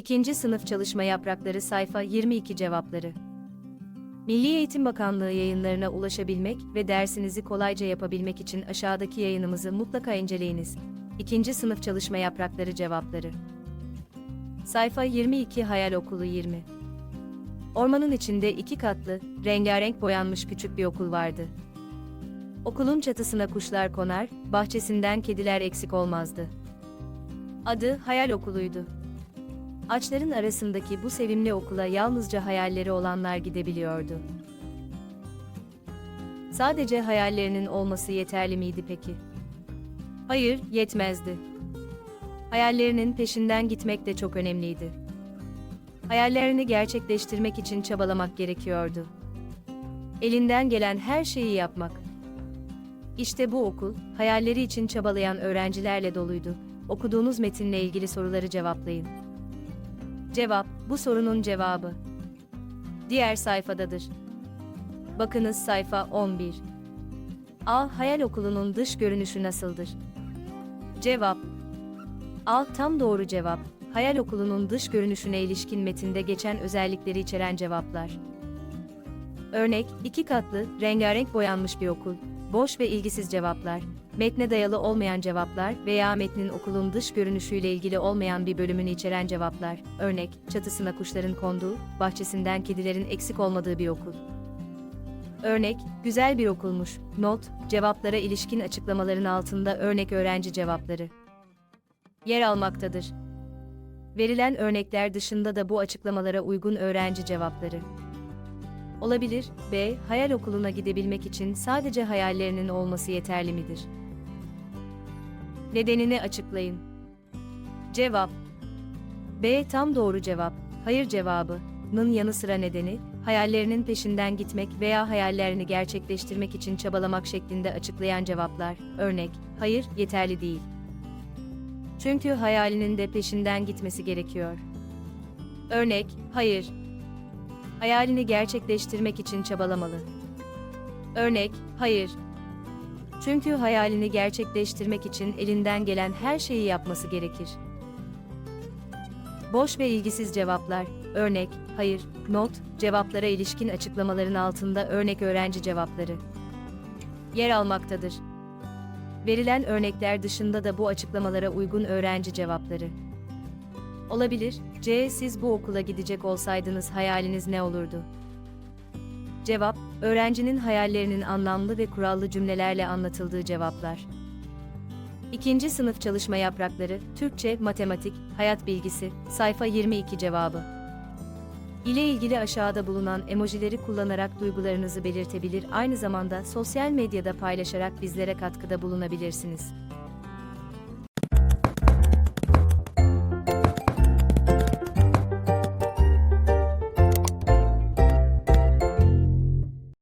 İkinci sınıf çalışma yaprakları sayfa 22 cevapları. Milli Eğitim Bakanlığı yayınlarına ulaşabilmek ve dersinizi kolayca yapabilmek için aşağıdaki yayınımızı mutlaka inceleyiniz. İkinci sınıf çalışma yaprakları cevapları. Sayfa 22 Hayal Okulu 20 Ormanın içinde iki katlı, rengarenk boyanmış küçük bir okul vardı. Okulun çatısına kuşlar konar, bahçesinden kediler eksik olmazdı. Adı Hayal Okulu'ydu. Ağaçların arasındaki bu sevimli okula yalnızca hayalleri olanlar gidebiliyordu. Sadece hayallerinin olması yeterli miydi peki? Hayır, yetmezdi. Hayallerinin peşinden gitmek de çok önemliydi. Hayallerini gerçekleştirmek için çabalamak gerekiyordu. Elinden gelen her şeyi yapmak. İşte bu okul, hayalleri için çabalayan öğrencilerle doluydu. Okuduğunuz metinle ilgili soruları cevaplayın. Cevap, bu sorunun cevabı. Diğer sayfadadır. Bakınız sayfa 11. A. Hayal okulunun dış görünüşü nasıldır? Cevap. A. Tam doğru cevap. Hayal okulunun dış görünüşüne ilişkin metinde geçen özellikleri içeren cevaplar. Örnek, iki katlı, rengarenk boyanmış bir okul. Boş ve ilgisiz cevaplar. Metne dayalı olmayan cevaplar veya metnin okulun dış görünüşüyle ilgili olmayan bir bölümünü içeren cevaplar. Örnek, çatısına kuşların konduğu, bahçesinden kedilerin eksik olmadığı bir okul. Örnek, güzel bir okulmuş. Not, cevaplara ilişkin açıklamaların altında örnek öğrenci cevapları yer almaktadır. Verilen örnekler dışında da bu açıklamalara uygun öğrenci cevapları olabilir. B. Hayal okuluna gidebilmek için sadece hayallerinin olması yeterli midir? Nedenini açıklayın. Cevap B. Tam doğru cevap. Hayır cevabının yanı sıra nedeni, hayallerinin peşinden gitmek veya hayallerini gerçekleştirmek için çabalamak şeklinde açıklayan cevaplar. Örnek, hayır, yeterli değil. Çünkü hayalinin de peşinden gitmesi gerekiyor. Örnek, hayır. Hayalini gerçekleştirmek için çabalamalı. Örnek, hayır. Çünkü hayalini gerçekleştirmek için elinden gelen her şeyi yapması gerekir. Boş ve ilgisiz cevaplar. Örnek, hayır, not, cevaplara ilişkin açıklamaların altında örnek öğrenci cevapları yer almaktadır. Verilen örnekler dışında da bu açıklamalara uygun öğrenci cevapları olabilir. C. Siz bu okula gidecek olsaydınız hayaliniz ne olurdu? Cevap, öğrencinin hayallerinin anlamlı ve kurallı cümlelerle anlatıldığı cevaplar. İkinci sınıf çalışma yaprakları, Türkçe, matematik, hayat bilgisi, sayfa 22 cevabı. ile ilgili aşağıda bulunan emojileri kullanarak duygularınızı belirtebilir aynı zamanda sosyal medyada paylaşarak bizlere katkıda bulunabilirsiniz.